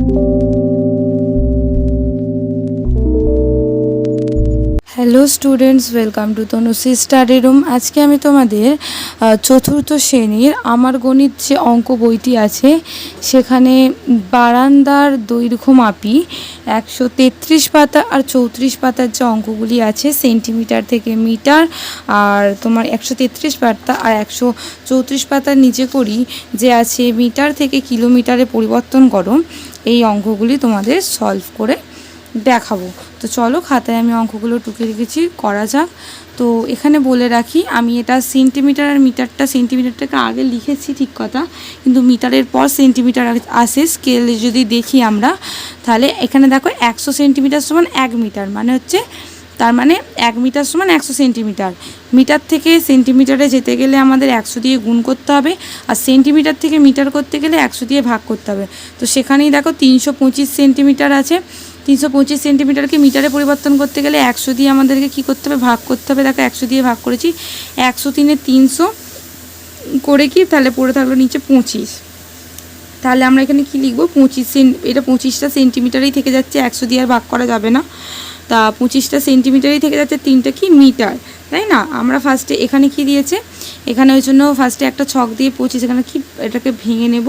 Thank you. Hello students welcome to Tanushree study room আজকে আমি তোমাদের চতুর্থ শ্রেণির আমার গণিত যে অঙ্ক বইটি আছে, সেখানে বারান্দার দৈর্ঘ্য মাপি একশো তেত্রিশ পাতা আর চৌত্রিশ পাতার যে অঙ্কগুলি আছে, সেন্টিমিটার থেকে মিটার আর তোমার একশো তেত্রিশ পাতা আর একশো চৌত্রিশ পাতার নিচে করি যে আছে মিটার থেকে কিলোমিটারে পরিবর্তন করো। এই অঙ্কগুলি তোমাদের সলভ করে দেখাবো। তো চলো, খাতায় আমি অঙ্কগুলো টুকে রেখেছি, করা যাক। তো এখানে বলে রাখি, আমি এটা সেন্টিমিটার আর মিটারটা সেন্টিমিটারটাকে আগে লিখেছি ঠিক কথা, কিন্তু মিটারের পর সেন্টিমিটার আসে স্কেলে যদি দেখি আমরা, তাহলে এখানে দেখো একশো সেন্টিমিটার সমান এক মিটার মানে হচ্ছে তার মানে এক মিটার সমান একশো সেন্টিমিটার মিটার থেকে সেন্টিমিটারে যেতে গেলে আমাদের একশো দিয়ে গুণ করতে হবে, আর সেন্টিমিটার থেকে মিটার করতে গেলে একশো দিয়ে ভাগ করতে হবে। তো সেখানেই দেখো তিনশো পঁচিশ সেন্টিমিটার আছে। তিনশো পঁচিশ সেন্টিমিটারকে মিটারে পরিবর্তন করতে গেলে একশো দিয়ে আমাদেরকে কী করতে হবে? ভাগ করতে হবে। দেখো, একশো দিয়ে ভাগ করেছি। একশো তিনে তিনশো করে কি? তাহলে পড়ে থাকল নিচে পঁচিশ। তাহলে আমরা এখানে কি লিখব? পঁচিশ সেন, এটা পঁচিশটা সেন্টিমিটারেই থেকে যাচ্ছে। একশো দিয়ে আর ভাগ করা যাবে না। তা পঁচিশটা সেন্টিমিটারেই থেকে যাচ্ছে। তিনটা কি? মিটার। তাই না? আমরা ফার্স্টে এখানে কি দিয়েছে? এখানে ওই জন্য ফার্স্টে একটা ছক দিয়ে পঁচিশ, এখানে কি? এটাকে ভেঙে নেব।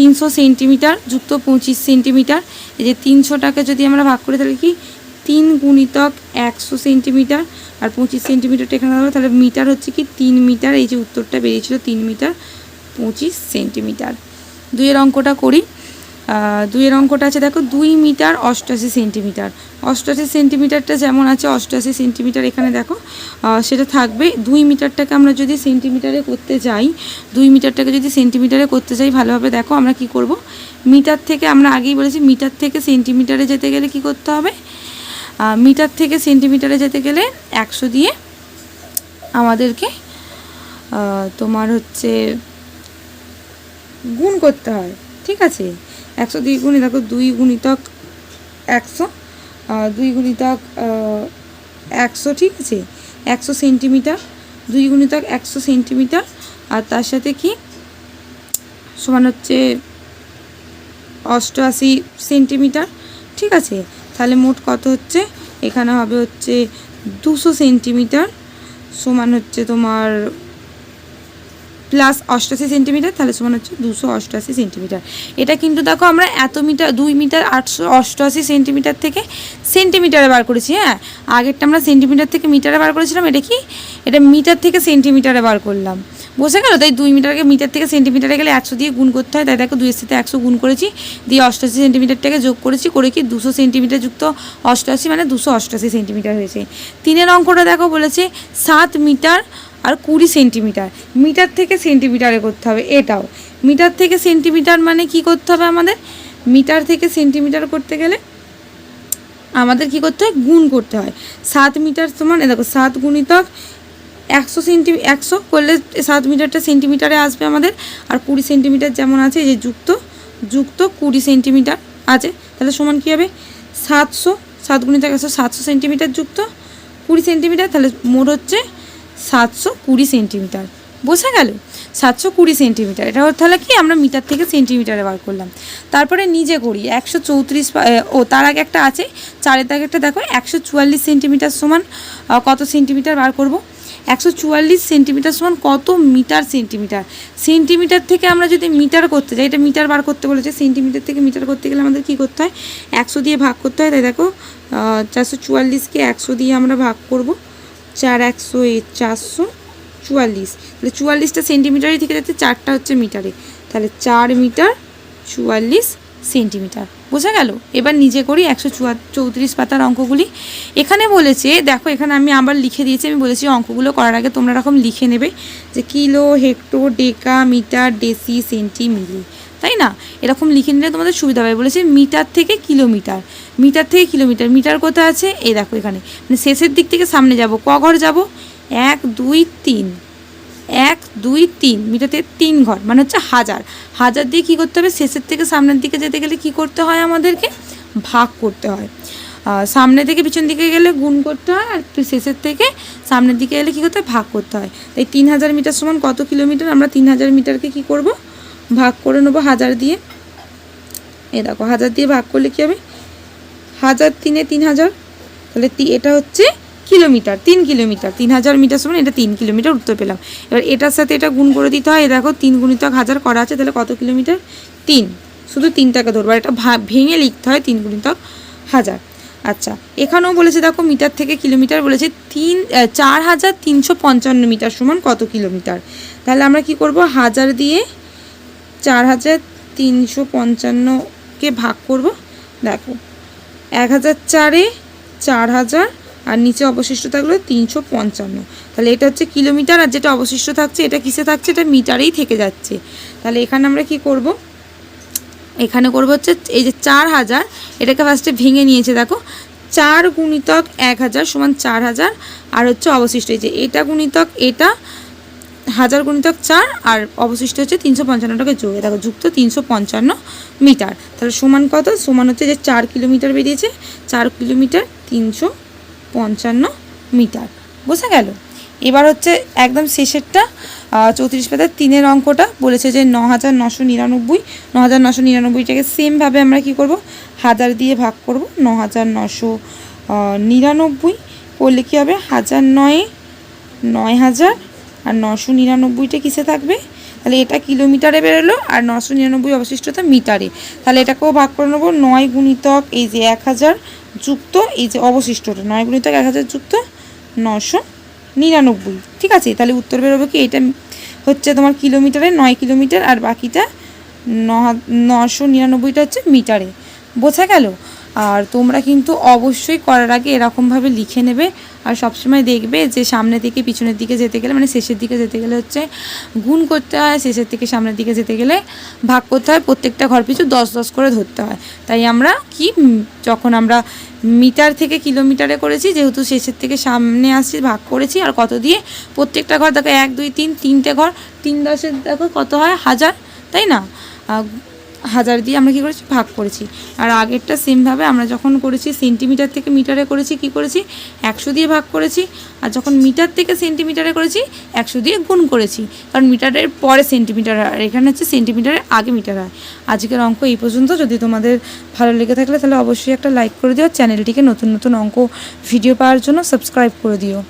তিনশো সেন্টিমিটার যুক্ত পঁচিশ সেন্টিমিটার। এই যে তিনশোটাকে যদি আমরা ভাগ করে, তাহলে কি? তিন গুণিতক একশো সেন্টিমিটার। আর পঁচিশ সেন্টিমিটারটা এখানে থাকবে তাহলে মিটার হচ্ছে কি তিন মিটার। এই যে উত্তরটা বেরিয়েছিল তিন মিটার পঁচিশ সেন্টিমিটার। দুইয়ের অঙ্কটা করি। দুইয়ের অঙ্কটা আছে, দেখো, দুই মিটার অষ্টআশি সেন্টিমিটার। অষ্টআশি সেন্টিমিটারটা যেমন আছে অষ্টআশি সেন্টিমিটার এখানে দেখো সেটা থাকবে। দুই মিটারটাকে আমরা যদি সেন্টিমিটারে করতে যাই, দুই মিটারটাকে যদি সেন্টিমিটারে করতে যাই, ভালোভাবে দেখো আমরা কি করব। মিটার থেকে আমরা আগেই বলেছি, মিটার থেকে সেন্টিমিটারে যেতে গেলে কি করতে হবে? মিটার থেকে সেন্টিমিটারে যেতে গেলে একশো দিয়ে আমাদেরকে তোমার হচ্ছে গুণ করতে হয়, ঠিক আছে? একশো দুই গুণে দেখো দুই গুণিতক একশো দুই গুণিতক একশো, ঠিক আছে? একশো সেন্টিমিটার, দুই গুণিতক একশো সেন্টিমিটার, আর তার সাথে কি? সমান হচ্ছে অষ্টআশি সেন্টিমিটার, ঠিক আছে? তাহলে মোট কত হচ্ছে? এখানে হবে হচ্ছে দুশো সেন্টিমিটার, সমান হচ্ছে তোমার প্লাস অষ্টাশি সেন্টিমিটার, তাহলে সমান হচ্ছে দুশো অষ্টাশি সেন্টিমিটার। এটা কিন্তু দেখো আমরা এত মিটার, দুই মিটার আটশো অষ্টআশি সেন্টিমিটার থেকে সেন্টিমিটারে বার করেছি হ্যাঁ? আগেরটা আমরা সেন্টিমিটার থেকে মিটারে বার করেছিলাম, এটা কি? এটা মিটার থেকে সেন্টিমিটারে বার করলাম। বোঝা গেল, তাই দুই মিটারকে মিটার থেকে সেন্টিমিটারে গেলে একশো দিয়ে গুণ করতে হয়। তাই দেখো দুইয়ের সাথে একশো গুণ করেছি, দিয়ে অষ্টআশি সেন্টিমিটারটাকে যোগ করেছি, করে কি দুশো সেন্টিমিটার যুক্ত অষ্টআশি মানে দুশো অষ্টআশি সেন্টিমিটার হয়েছে। তিনের অঙ্কটা দেখো বলেছে সাত মিটার আর কুড়ি সেন্টিমিটার মিটার থেকে সেন্টিমিটারে করতে হবে, এটাও। মিটার থেকে সেন্টিমিটার মানে কি করতে হবে আমাদের? মিটার থেকে সেন্টিমিটার করতে গেলে আমাদের কি করতে হয়? গুণ করতে হয়। সাত মিটার সমান, এ দেখো, সাত গুণিতক একশো সেন্টি, একশো করলে সাত মিটারটা সেন্টিমিটারে আসবে আমাদের। আর কুড়ি সেন্টিমিটার যেমন আছে যে যুক্ত যুক্ত কুড়ি সেন্টিমিটার আছে, তাহলে সমান কী হবে? সাতশো, সাত গুণিতক একশো সাতশো সেন্টিমিটার যুক্ত, কুড়ি সেন্টিমিটার, তাহলে মোট হচ্ছে সাতশো কুড়ি সেন্টিমিটার। বোঝা গেল? সাতশো কুড়ি সেন্টিমিটার। এটা তাহলে কি? আমরা মিটার থেকে সেন্টিমিটারে বার করলাম। তারপরে নিজে করি, একশো চৌত্রিশ ও, তার আগে একটা আছে, চারের দাগে একটা দেখো, একশো চুয়াল্লিশ সেন্টিমিটার সমান কত সেন্টিমিটার বার করব? একশো চুয়াল্লিশ সেন্টিমিটার সমান কত মিটার সেন্টিমিটার? সেন্টিমিটার থেকে আমরা যদি মিটার করতে যাই, এটা মিটার বার করতে বলেছে, সেন্টিমিটার থেকে মিটার করতে গেলে আমাদের কী করতে হয়? একশো দিয়ে ভাগ করতে হয়, তাই দেখো চারশো চুয়াল্লিশকে একশো দিয়ে আমরা ভাগ করব, চার একশো এ, চারশো চুয়াল্লিশ। তাহলে চুয়াল্লিশটা সেন্টিমিটারই থেকে যাচ্ছে, চারটা হচ্ছে মিটারে। তাহলে চার মিটার চুয়াল্লিশ সেন্টিমিটার। বোঝা গেল? এবার নিজে করি একশো চৌত্রিশ পাতার অঙ্কগুলি। এখানে বলেছে, দেখো এখানে আমি আবার লিখে দিয়েছি, আমি বলেছি অঙ্কগুলো করার আগে তোমরা এরকম লিখে নেবে যে kilo hecto deca, metre, deci centi milli তাই না? এরকম লিখে নিলে তোমাদের সুবিধা হবে। বলেছে মিটার থেকে কিলোমিটার। মিটার থেকে কিলোমিটার। মিটার কোথায় আছে? এই দেখো এখানে। মানে শেষের দিক থেকে সামনে যাব। ক ঘর যাব? এক, দুই, তিন। এক, দুই, তিন মিটারতে তিন ঘর মানে হচ্ছে হাজার। হাজার দিয়ে কী করতে হবে? শেষের থেকে সামনের দিকে যেতে গেলে কি করতে হয় আমাদেরকে? ভাগ করতে হয়। সামনে থেকে পিছন দিকে গেলে গুণ করতে হয় আর শেষের থেকে সামনের দিকে গেলে কী করতে হয়? ভাগ করতে হয়। তাই তিন হাজার মিটার সমান কত কিলোমিটার? আমরা তিন হাজার মিটারকে কী করব? ভাগ করে নেব হাজার দিয়ে। এ দেখো, হাজার দিয়ে ভাগ করলে কী হবে? হাজার তিনে তিন হাজার। তাহলে এটা হচ্ছে কিলোমিটার, তিন কিলোমিটার, তিন হাজার মিটার সমান এটা তিন কিলোমিটার উত্তর পেলাম। এবার এটার সাথে এটা গুণ করে দিতে হয় দেখো তিন গুণিতক হাজার করা আছে, তাহলে কত কিলোমিটার? তিন। শুধু তিনটাকে ধরবো এটা ভেঙে লিখতে হয় তিন গুণিতক হাজার। আচ্ছা এখানেও বলেছে, দেখো মিটার থেকে কিলোমিটার বলেছে, তিন চার হাজার তিনশো পঞ্চান্ন মিটার সমান কত কিলোমিটার? তাহলে আমরা কি করব? হাজার দিয়ে চার হাজার তিনশো পঞ্চান্নকে ভাগ করব? দেখো, এক হাজার চারে চার হাজার আর নিচে অবশিষ্ট থাকল তিনশো পঞ্চান্ন। তাহলে এটা হচ্ছে কিলোমিটার আর যেটা অবশিষ্ট থাকছে এটা কিসে থাকছে? এটা মিটারেই থেকে যাচ্ছে। তাহলে এখানে আমরা কি করব? এখানে করব হচ্ছে এই যে চার হাজার, এটাকে ফার্স্টে ভেঙে নিয়েছে, দেখো। চার গুণিতক এক হাজার সমান চার হাজার, আর হচ্ছে অবশিষ্ট এই যে এটা গুণিতক এটা হাজার গুণিতক চার, আর অবশিষ্ট হচ্ছে তিনশো পঞ্চান্নটাকে যোগে। দেখো, যুক্ত তিনশো পঞ্চান্ন মিটার। তাহলে সমান কত? সমান হচ্ছে যে চার কিলোমিটার বেরিয়েছে। চার কিলোমিটার তিনশো পঞ্চান্ন মিটার। বোঝা গেল? এবার হচ্ছে একদম শেষেরটা চৌত্রিশ পাতার তিনের অঙ্কটা বলেছে যে ন হাজার নশো নিরানব্বই ন হাজার নশো নিরানব্বইটাকে সেমভাবে আমরা কি করব? হাজার দিয়ে ভাগ করব ন হাজার নশো নিরানব্বই। করলে কী হবে? হাজার নয়ে, নয় হাজার আর নশো নিরানব্বইটা কিসে থাকবে? তাহলে এটা কিলোমিটারে বেরোলো আর নশো নিরানব্বই অবশিষ্টতা মিটারে। তাহলে এটাকেও ভাগ করে নেব, নয় গুণিতক এই যে এক হাজার যুক্ত, এই যে অবশিষ্টটা, নয় গুণিতক এক হাজার যুক্ত নশো নিরানব্বই। ঠিক আছে? তাহলে উত্তর বেরোবে কি? এটা হচ্ছে তোমার কিলোমিটারে, নয় কিলোমিটার, আর বাকিটা নশো নিরানব্বইটা হচ্ছে মিটারে। বোঝা গেল? আর তোমরা কিন্তু অবশ্যই করার আগে এরকমভাবে লিখে নেবে আর সবসময় দেখবে যে সামনে থেকে পিছনের দিকে যেতে গেলে মানে শেষের দিকে যেতে গেলে হচ্ছে গুণ করতে হয়, শেষের থেকে সামনের দিকে যেতে গেলে ভাগ করতে হয়, প্রত্যেকটা ঘর পিছু দশ দশ করে ধরতে হয়। তাই আমরা কি যখন আমরা মিটার থেকে কিলোমিটারে করেছি, যেহেতু শেষের থেকে সামনে আসছি, ভাগ করেছি, আর কত দিয়ে প্রত্যেকটা ঘর দেখো এক, দুই, তিন, তিনটে ঘর, তিন দশের দেখো কত হয়? হাজার, তাই না? হাজার দিয়ে আমরা কী করেছি? ভাগ করেছি। আর আগেরটা সেমভাবে আমরা যখন করেছি সেন্টিমিটার থেকে মিটারে করেছি, কি করেছি? একশো দিয়ে ভাগ করেছি। আর যখন মিটার থেকে সেন্টিমিটারে করেছি, একশো দিয়ে গুণ করেছি। কারণ মিটারের পরে সেন্টিমিটার আর এখানে হচ্ছে সেন্টিমিটারের আগে মিটার হয়। আজকের অঙ্ক এই পর্যন্ত। যদি তোমাদের ভালো লেগে থাকলে তাহলে অবশ্যই একটা লাইক করে দিও। চ্যানেলটিকে নতুন নতুন অঙ্ক ভিডিও পাওয়ার জন্য সাবস্ক্রাইব করে দিও।